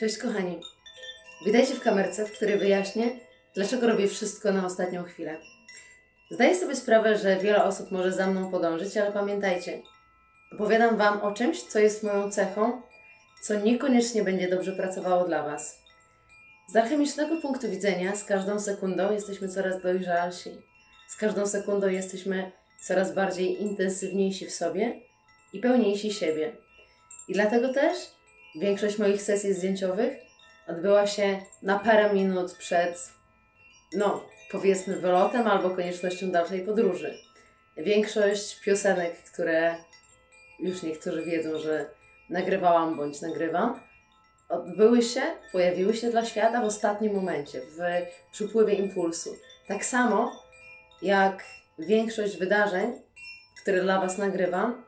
Cześć kochani. Witajcie w kamerce, w której wyjaśnię, dlaczego robię wszystko na ostatnią chwilę. Zdaję sobie sprawę, że wiele osób może za mną podążyć, ale pamiętajcie, opowiadam Wam o czymś, co jest moją cechą, co niekoniecznie będzie dobrze pracowało dla Was. Z alchemicznego punktu widzenia, z każdą sekundą jesteśmy coraz dojrzalsi. Z każdą sekundą jesteśmy coraz bardziej intensywniejsi w sobie i pełniejsi siebie. I dlatego też większość moich sesji zdjęciowych odbyła się na parę minut przed, no, powiedzmy, wylotem albo koniecznością dalszej podróży. Większość piosenek, które już niektórzy wiedzą, że nagrywałam bądź nagrywam, odbyły się, pojawiły się dla świata w ostatnim momencie, w przypływie impulsu. Tak samo jak większość wydarzeń, które dla Was nagrywam,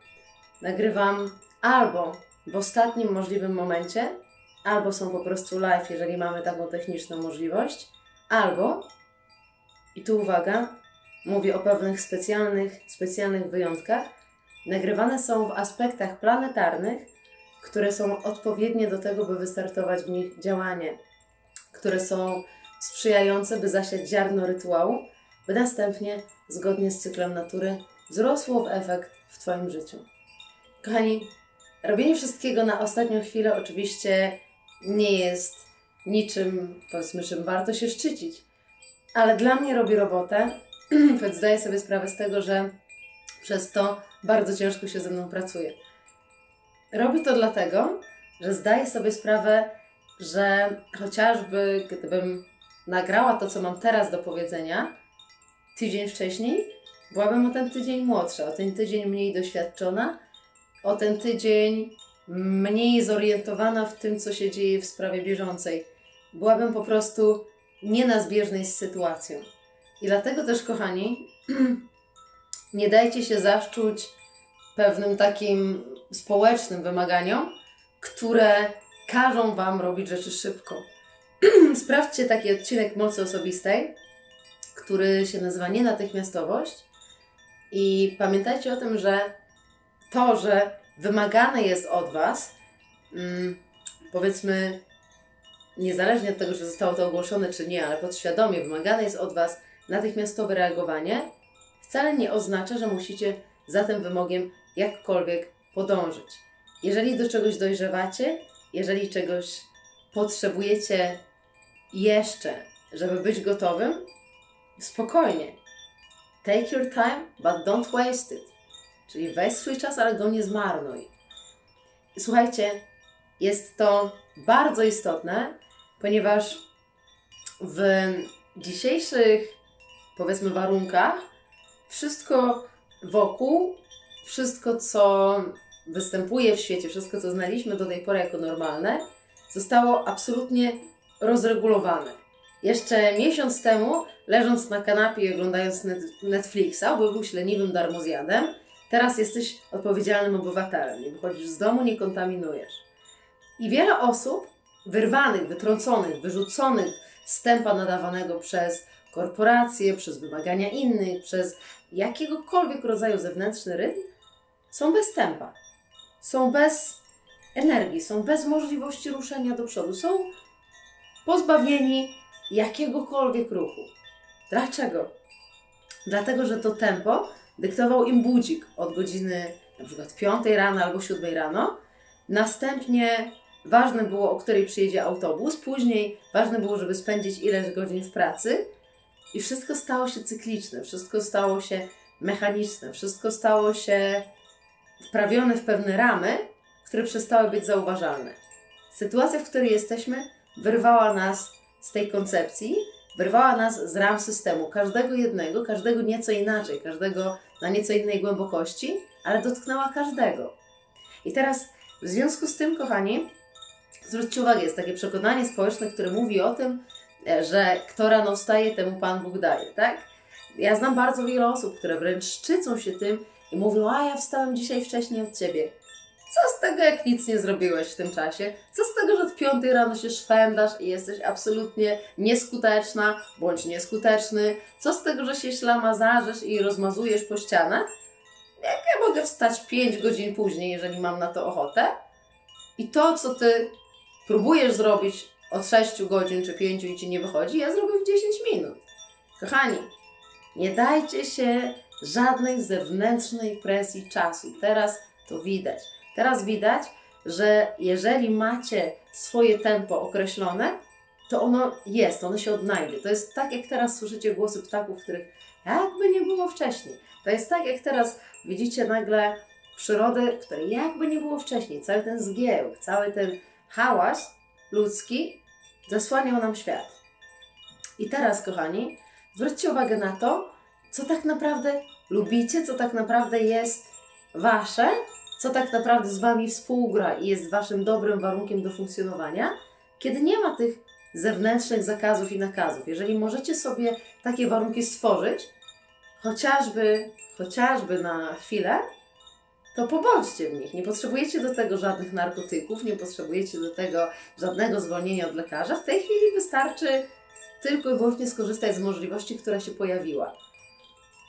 nagrywam albo w ostatnim możliwym momencie, albo są po prostu live, jeżeli mamy taką techniczną możliwość, albo, i tu uwaga, mówię o pewnych specjalnych, specjalnych wyjątkach, nagrywane są w aspektach planetarnych, które są odpowiednie do tego, by wystartować w nich działanie, które są sprzyjające, by zasiać ziarno rytuału, by następnie, zgodnie z cyklem natury, wzrosło w efekt w Twoim życiu. Kochani, robienie wszystkiego na ostatnią chwilę oczywiście nie jest niczym, powiedzmy, czym warto się szczycić, ale dla mnie robi robotę, choć zdaję sobie sprawę z tego, że przez to bardzo ciężko się ze mną pracuje. Robi to dlatego, że zdaję sobie sprawę, że chociażby gdybym nagrała to, co mam teraz do powiedzenia, tydzień wcześniej, byłabym o ten tydzień młodsza, o ten tydzień mniej doświadczona, o ten tydzień mniej zorientowana w tym, co się dzieje w sprawie bieżącej. Byłabym po prostu nie na zbieżnej z sytuacją. I dlatego też, kochani, nie dajcie się zaszczuć pewnym takim społecznym wymaganiom, które każą Wam robić rzeczy szybko. Sprawdźcie taki odcinek mocy osobistej, który się nazywa Nienatychmiastowość. I pamiętajcie o tym, że to, że wymagane jest od Was, mm, powiedzmy, niezależnie od tego, czy zostało to ogłoszone, czy nie, ale podświadomie wymagane jest od Was natychmiastowe reagowanie, wcale nie oznacza, że musicie za tym wymogiem jakkolwiek podążyć. Jeżeli do czegoś dojrzewacie, jeżeli czegoś potrzebujecie jeszcze, żeby być gotowym, spokojnie. Take your time, but don't waste it. Czyli weź swój czas, ale go nie zmarnuj. Słuchajcie, jest to bardzo istotne, ponieważ w dzisiejszych, powiedzmy, warunkach wszystko wokół, wszystko co występuje w świecie, wszystko co znaliśmy do tej pory jako normalne, zostało absolutnie rozregulowane. Jeszcze miesiąc temu, leżąc na kanapie i oglądając Netflixa, bo był leniwym darmozjadem, Teraz jesteś odpowiedzialnym obywatelem. Nie wychodzisz z domu, nie kontaminujesz. I wiele osób wyrwanych, wytrąconych, wyrzuconych z tempa nadawanego przez korporacje, przez wymagania innych, przez jakiegokolwiek rodzaju zewnętrzny rytm, są bez tempa. Są bez energii, są bez możliwości ruszenia do przodu, są pozbawieni jakiegokolwiek ruchu. Dlaczego? Dlatego, że to tempo dyktował im budzik od godziny na przykład 5 rano albo 7 rano. Następnie ważne było, o której przyjedzie autobus, później ważne było, żeby spędzić ileś godzin w pracy i wszystko stało się cykliczne, wszystko stało się mechaniczne, wszystko stało się wprawione w pewne ramy, które przestały być zauważalne. Sytuacja, w której jesteśmy, wyrwała nas z tej koncepcji wyrwała nas z ram systemu, każdego jednego, każdego nieco inaczej, każdego na nieco innej głębokości, ale dotknęła każdego. I teraz w związku z tym, kochani, zwróćcie uwagę, jest takie przekonanie społeczne, które mówi o tym, e, że kto rano wstaje, temu Pan Bóg daje, tak? Ja znam bardzo wiele osób, które wręcz szczycą się tym i mówią, a ja wstałem dzisiaj wcześniej od Ciebie. Co z tego, jak nic nie zrobiłeś w tym czasie? Co z tego, że od piątej rano się szwędasz i jesteś absolutnie nieskuteczna bądź nieskuteczny? Co z tego, że się ślamazarzysz i rozmazujesz po ścianach? Jak ja mogę wstać 5 godzin później, jeżeli mam na to ochotę? I to, co ty próbujesz zrobić od 6 godzin czy 5 i ci nie wychodzi, ja zrobię w 10 minut. Kochani, nie dajcie się żadnej zewnętrznej presji czasu. Teraz to widać. Teraz widać, że jeżeli macie swoje tempo określone, to ono jest, ono się odnajdzie. To jest tak, jak teraz słyszycie głosy ptaków, których jakby nie było wcześniej. To jest tak, jak teraz widzicie nagle przyrodę, której jakby nie było wcześniej. Cały ten zgiełk, cały ten hałas ludzki zasłaniał nam świat. I teraz, kochani, zwróćcie uwagę na to, co tak naprawdę lubicie, co tak naprawdę jest wasze, co tak naprawdę z wami współgra i jest waszym dobrym warunkiem do funkcjonowania, kiedy nie ma tych zewnętrznych zakazów i nakazów. Jeżeli możecie sobie takie warunki stworzyć, chociażby, chociażby na chwilę, to pobądźcie w nich. Nie potrzebujecie do tego żadnych narkotyków, nie potrzebujecie do tego żadnego zwolnienia od lekarza. W tej chwili wystarczy tylko i wyłącznie skorzystać z możliwości, która się pojawiła.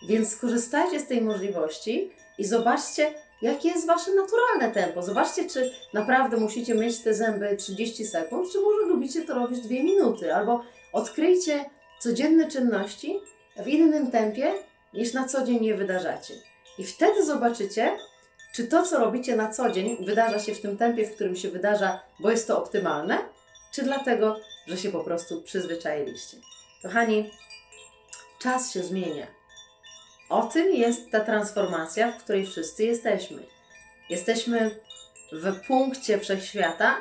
Więc skorzystajcie z tej możliwości i zobaczcie, jakie jest wasze naturalne tempo. Zobaczcie, czy naprawdę musicie mieć te zęby 30 sekund, czy może lubicie to robić 2 minuty, albo odkryjcie codzienne czynności w innym tempie, niż na co dzień je wydarzacie. I wtedy zobaczycie, czy to, co robicie na co dzień, wydarza się w tym tempie, w którym się wydarza, bo jest to optymalne, czy dlatego, że się po prostu przyzwyczailiście. Kochani, czas się zmienia. O tym jest ta transformacja, w której wszyscy jesteśmy. Jesteśmy w punkcie wszechświata,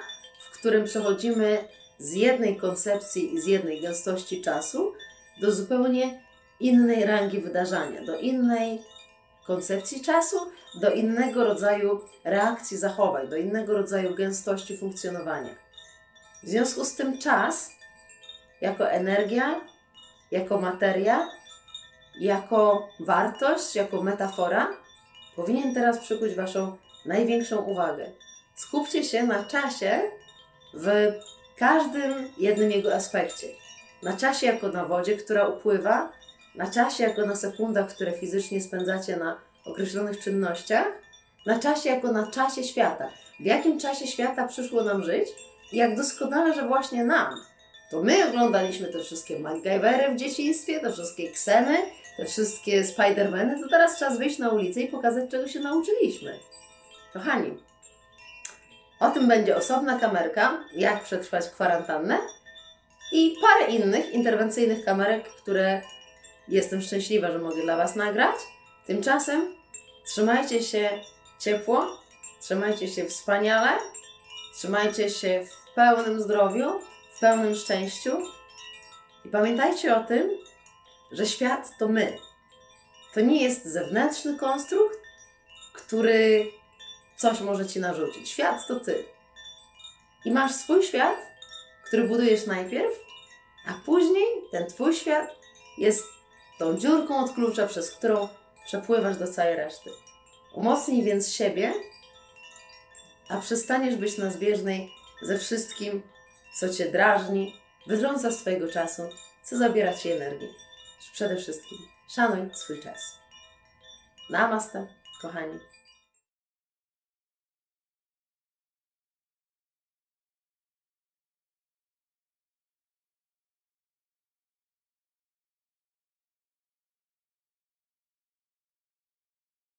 w którym przechodzimy z jednej koncepcji i z jednej gęstości czasu do zupełnie innej rangi wydarzenia, do innej koncepcji czasu, do innego rodzaju reakcji zachowań, do innego rodzaju gęstości funkcjonowania. W związku z tym czas, jako energia, jako materia, jako wartość, jako metafora, powinien teraz przykuć Waszą największą uwagę. Skupcie się na czasie w każdym jednym jego aspekcie. Na czasie jako na wodzie, która upływa, na czasie jako na sekundach, które fizycznie spędzacie na określonych czynnościach, na czasie jako na czasie świata. W jakim czasie świata przyszło nam żyć i jak doskonale, że właśnie nam. To my oglądaliśmy te wszystkie MacGyvery w dzieciństwie, te wszystkie Kseny, te wszystkie Spidermany, to teraz czas wyjść na ulicę i pokazać, czego się nauczyliśmy. Kochani, o tym będzie osobna kamerka, jak przetrwać kwarantannę i parę innych interwencyjnych kamerek, które jestem szczęśliwa, że mogę dla Was nagrać. Tymczasem trzymajcie się ciepło, trzymajcie się wspaniale, trzymajcie się w pełnym zdrowiu, w pełnym szczęściu i pamiętajcie o tym, że świat to my. To nie jest zewnętrzny konstrukt, który coś może ci narzucić. Świat to ty. I masz swój świat, który budujesz najpierw, a później ten twój świat jest tą dziurką od klucza, przez którą przepływasz do całej reszty. Umocnij więc siebie, a przestaniesz być na zbieżnej ze wszystkim, co cię drażni, wydrąca z twojego czasu, co zabiera ci energię. Przede wszystkim szanuj swój czas. Namaste, kochani.